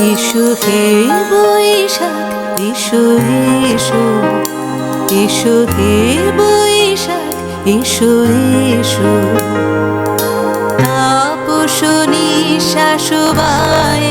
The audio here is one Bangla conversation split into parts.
এসো হে বৈশাখ এসো এসো এসো হে বৈশাখ এসো এসো তাপসনী শাশুবায়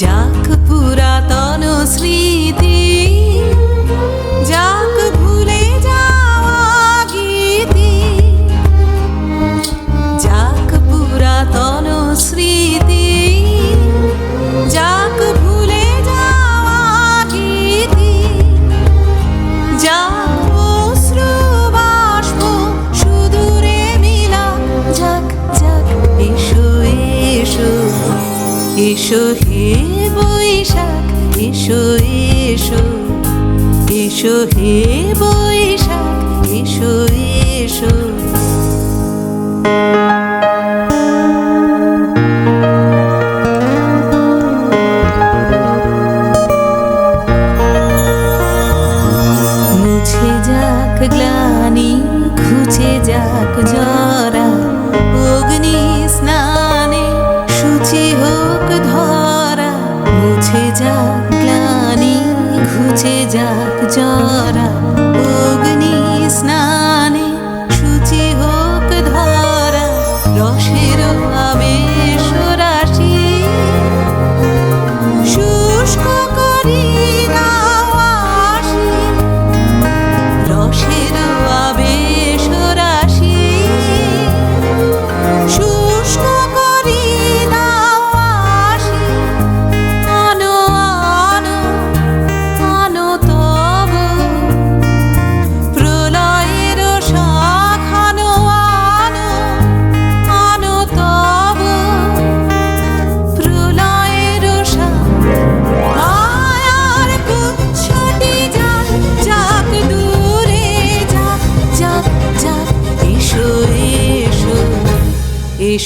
যাক পুরাতন স্মৃতি, যাক ভুলে যাওয়া গীতি, যাক পুরাতন স্মৃতি, যাক ভুলে যাওয়া গীতি, যাক অশ্রু বাষ্প সুদূরে মিলা, যাক যাক, এসো এসো এসো এসো এসো এসো হে বৈশাখ এসো এসো। যাক গ্লানি ঘুচে যাক জরা অগ্নি যাক জরা